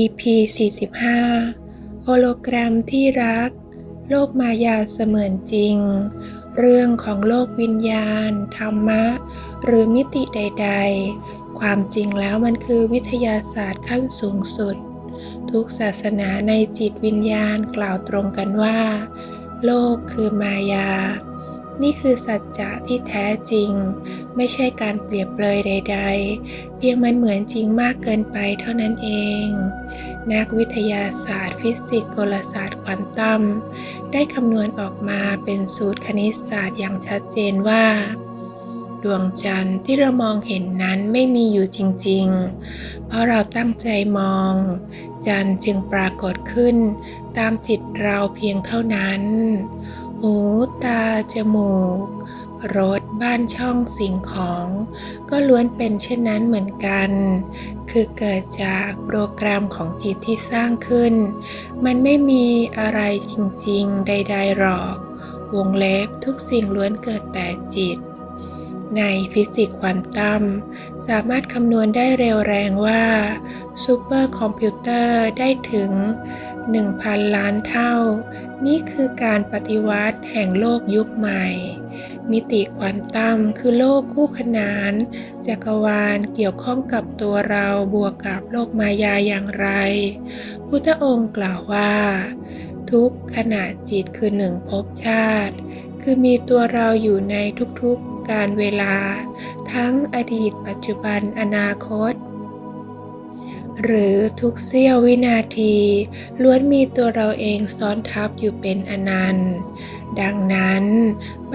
EP 45 โฮโลแกรมที่รัก โลกมายาเสมือนจริง เรื่องของโลกวิญญาณ ธรรมะ หรือมิติใด ๆ ความจริงแล้วมันคือวิทยาศาสตร์ขั้นสูงสุด ทุกศาสนาในจิตวิญญาณกล่าวตรงกันว่า โลกคือมายา นี่คือสัจจะที่แท้จริง ไม่ใช่การเปรียบเลยใด ๆ เพียงมันเหมือนจริงมากเกินไปเท่านั้นเอง นักวิทยาศาสตร์ ฟิสิกส์กลศาสตร์ควอนตัมได้คำนวณออกมาเป็นสูตรคณิตศาสตร์อย่างชัดเจนว่า ดวงจันทร์ที่เรามองเห็นนั้นไม่มีอยู่จริง ๆ เพราะเราตั้งใจมอง จันทร์จึงปรากฏขึ้น ตามจิตเราเพียงเท่านั้น หูตา จมูก รถ บ้านช่องสิ่งของ ก็ล้วนเป็นเช่นนั้นเหมือนกัน คือเกิดจากโปรแกรมของจิตที่สร้างขึ้น มันไม่มีอะไรจริงๆ ใด ๆ หรอก วงเล็บทุกสิ่งล้วนเกิดแต่จิตในฟิสิกส์ควอนตัมสามารถคำนวณได้เร็วแรงว่าซูเปอร์คอมพิวเตอร์ได้ถึง 1,000 ล้านเท่า นี่คือการปฏิวัติแห่งโลกยุคใหม่ มิติควอนตัมคือโลกคู่ขนาน จักรวาลเกี่ยวข้องกับตัวเราบวกกับโลกมายาอย่างไร พุทธองค์กล่าวว่า ทุกขณะจิตคือหนึ่งภพชาติ คือมีตัวเราอยู่ในทุกๆการเวลา ทั้งอดีตปัจจุบันอนาคต หรือทุกเสี้ยววินาทีล้วนมีตัวเราเองซ้อนทับอยู่เป็นอนันต์ ดังนั้น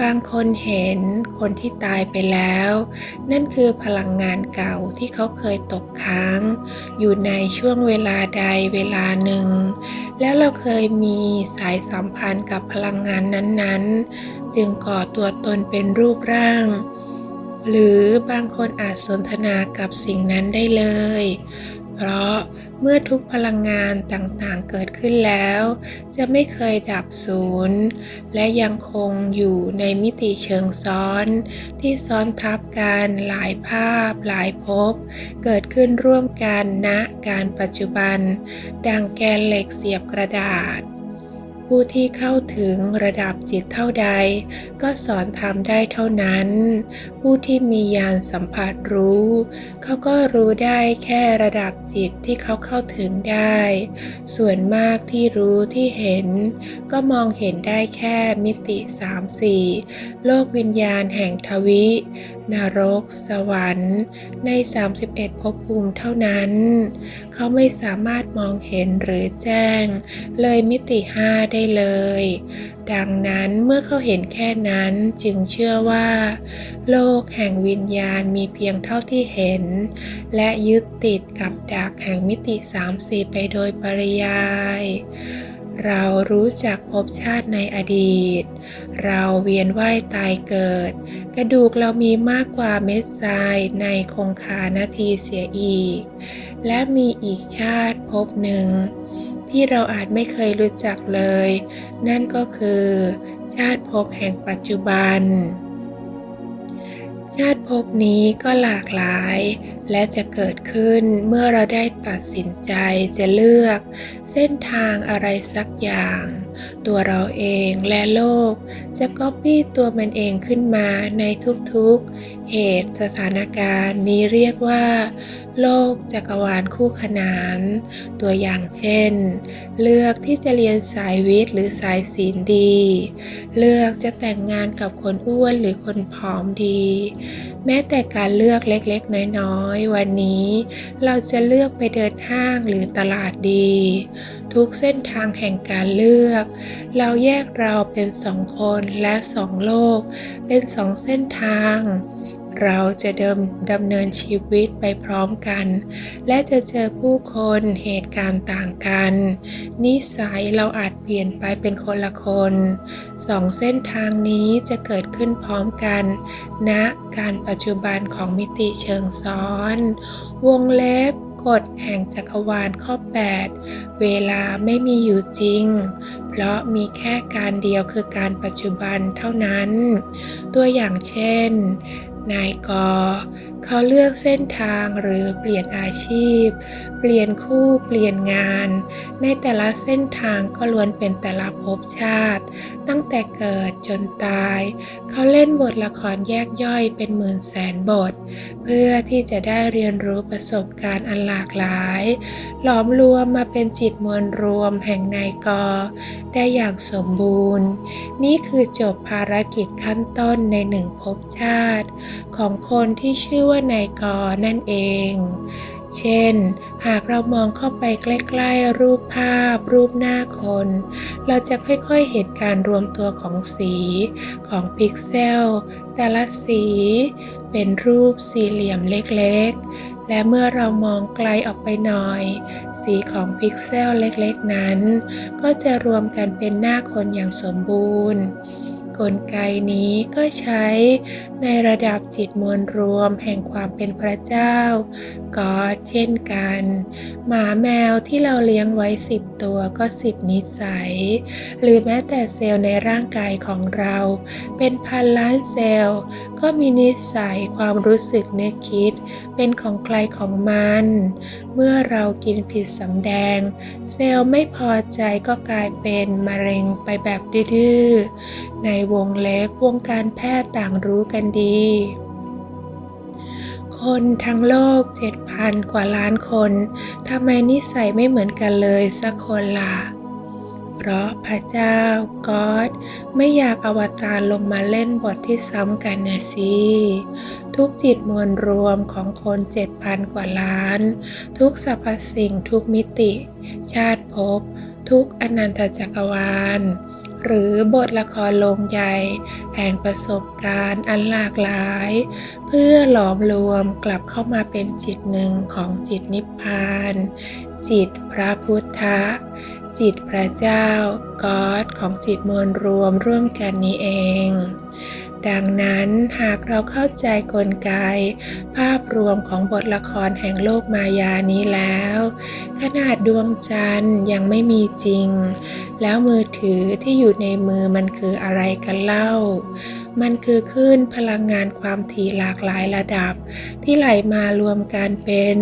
บางคนเห็นคนที่ตายไปแล้ว นั่นคือพลังงานเก่าที่เขาเคยตกค้าง อยู่ในช่วงเวลาใดเวลาหนึ่ง แล้วเราเคยมีสายสัมพันธ์กับพลังงานนั้นๆ จึงก่อตัวตนเป็นรูปร่างหรือบางคนอาจสนทนากับสิ่งนั้นได้เลย เพราะเมื่อทุกพลังงานต่างๆเกิดขึ้นแล้ว จะไม่เคยดับศูนย์ และยังคงอยู่ในมิติเชิงซ้อน ที่ซ้อนทับกันหลายภาพหลายภพเกิดขึ้นร่วมกันณการปัจจุบัน ดังแกนเหล็กเสียบกระดาษ ผู้ที่เข้าถึงระดับจิตเท่าใด ก็สอนทำได้เท่านั้น ผู้ที่มีญาณสัมผัสรู้ เขาก็รู้ได้แค่ระดับจิตที่เขาเข้าถึงได้ ส่วนมากที่รู้ที่เห็น ก็มองเห็นได้แค่มิติ 3-4 โลกวิญญาณแห่งทวินรก สวรรค์ ใน 31ภพภูมิเท่านั้น เขาไม่สามารถมองเห็นหรือแจ้ง เลยมิติ 5 ได้เลย ดังนั้นเมื่อเขาเห็นแค่นั้นจึงเชื่อว่า โลกแห่งวิญญาณมีเพียงเท่าที่เห็น และยึดติดกับดักแห่งมิติ3-4ไปโดยปริยายเรารู้จักภพชาติในอดีต เราเวียนว่ายตายเกิด กระดูกเรามีมากกว่าเม็ดทรายในคงคานาทีเสียอีก และมีอีกชาติภพหนึ่ง ที่เราอาจไม่เคยรู้จักเลย นั่นก็คือ ชาติภพแห่งปัจจุบัน ชาติภพนี้ก็หลากหลาย และจะเกิดขึ้นเมื่อเราได้ตัดสินใจจะเลือก เส้นทางอะไรสักอย่าง ตัวเราเองและโลก จะก๊อปปี้ตัวมันเองขึ้นมาในทุกๆ เหตุสถานการณ์นี้เรียกว่า โลกจักรวาลคู่ขนาน ตัวอย่างเช่น เลือกที่จะเรียนสายวิทย์หรือสายศิลป์ดี เลือกจะแต่งงานกับคนอ้วนหรือคนผอมดี แม้แต่การเลือกเล็กๆ น้อยๆ วันนี้ เราจะเลือกไปเดินห้างหรือตลาดดี ทุกเส้นทางแห่งการเลือก เราแยกเราเป็นสองคนและสองโลก เป็นสองเส้นทาง เราจะเดิมดำเนินชีวิตไปพร้อมกัน และจะเจอผู้คนเหตุการณ์ต่างกัน นิสัยเราอาจเปลี่ยนไปเป็นคนละคนสองเส้นทางนี้จะเกิดขึ้นพร้อมกันณการปัจจุบันของมิติเชิงซ้อน วงเล็บกฎแห่งจักรวาลข้อ 8 เวลาไม่มีอยู่จริง เพราะมีแค่การเดียวคือการปัจจุบันเท่านั้น ตัวอย่างเช่น นายก เขาเลือกเส้นทางหรือเปลี่ยนอาชีพ เปลี่ยนคู่เปลี่ยนงาน ในแต่ละเส้นทางก็ล้วนเป็นแต่ละภพชาติ ตั้งแต่เกิดจนตาย เขาเล่นบทละครแยกย่อยเป็นหมื่นแสนบท เพื่อที่จะได้เรียนรู้ประสบการณ์อันหลากหลาย หลอมรวมมาเป็นจิตมวลรวมแห่งนายกได้อย่างสมบูรณ์ นี่คือจบภารกิจขั้นต้นในหนึ่งภพชาติ ของคนที่ชื่อว่าวนายกนั่นเอง เช่น หากเรามองเข้าไปใกล้ๆรูปภาพ รูปหน้าคน เราจะค่อยๆเห็นการรวมตัวของสีของพิกเซล แต่ละสีเป็นรูปสี่เหลี่ยมเล็กๆ และเมื่อเรามองไกลออกไปหน่อย สีของพิกเซลเล็กๆนั้น ก็จะรวมกันเป็นหน้าคนอย่างสมบูรณ์ กลไกนี้ก็ใช้ในระดับจิตมวลรวมแห่งความเป็นพระเจ้าก็เช่นกัน หมาแมวที่เราเลี้ยงไว้สิบตัวก็สิบนิสัย หรือแม้แต่เซลล์ในร่างกายของเรา เป็นพันล้านเซลล์ ก็มีนิสัยความรู้สึกนึกคิด เป็นของใครของมัน เมื่อเรากินผิดสำแดง เซลล์ไม่พอใจก็กลายเป็นมะเร็งไปแบบดื้อ ในวงเล็บวงการแพทย์ต่างรู้กันดี คนทั้งโลก 7,000 กว่าล้านคนทำไมนิสัยไม่เหมือนกันเลยสักคนล่ะ เพราะพระเจ้าก็อดไม่อยากอวตารลงมาเล่นบทที่ซ้ำกันนะสิ ทุกจิตมวลรวมของคน 7,000 กว่าล้าน ทุกสรรพสิ่งทุกมิติ ชาติภพทุกอนันตจักรวาล หรือบทละครโลงใหญ่แห่งประสบการณ์อันหลากหลาย เพื่อหลอมรวมกลับเข้ามาเป็นจิตหนึ่งของจิตนิพพาน จิตพระพุทธะจิตพระเจ้ากอดของจิตมวลรวมร่วมกันนี้เอง ดังนั้นหากเราเข้าใจกลไก ภาพรวมของบทละครแห่งโลกมายานี้แล้ว ขนาดดวงจันทร์ยังไม่มีจริง แล้วมือถือที่อยู่ในมือมันคืออะไรกันเล่า มันคือคลื่นพลังงานความถี่หลากหลายระดับ ที่ไหลมารวมกันเป็น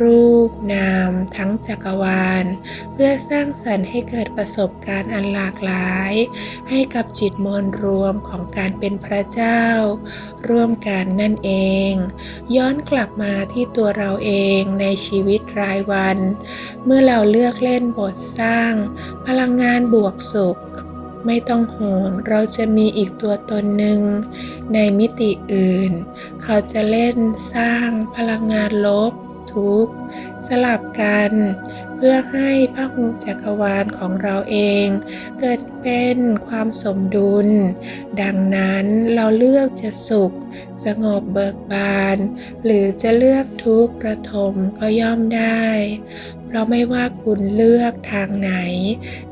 รูป นาม ทั้งจักรวาล เพื่อสร้างสรรค์ให้เกิดประสบการณ์อันหลากหลาย ให้กับจิตมวลรวมของการเป็นพระเจ้า ร่วมกันนั่นเอง ย้อนกลับมาที่ตัวเราเองในชีวิตรายวัน เมื่อเราเลือกเล่นบทสร้าง พลังงานบวกสุข ไม่ต้องห่วงเราจะมีอีกตัวตนหนึ่งในมิติอื่น เขาจะเล่นสร้างพลังงานลบ ทุกสลับกัน เพื่อให้พระหุจักรวาลของเราเอง เกิดเป็นความสมดุล ดังนั้นเราเลือกจะสุข สงบเบิกบาน หรือจะเลือกทุกข์ประทมก็ย่อมได้เราะไม่ว่าคุณเลือกทางไหน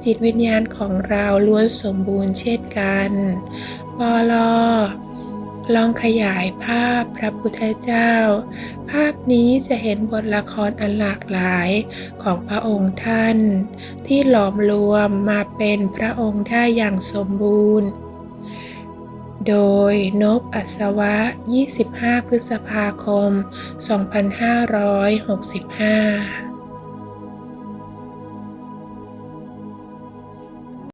จิตวิญญาณของเราล้วนสมบูรณ์เช่นกันปอลอลองขยายภาพพระพุทธเจ้า ภาพนี้จะเห็นบทละครอันหลากหลายของพระองค์ท่าน ที่หลอมรวมมาเป็นพระองค์ได้อย่างสมบูรณ์ โดยนบอัศวะ 25 พฤษภาคม 2565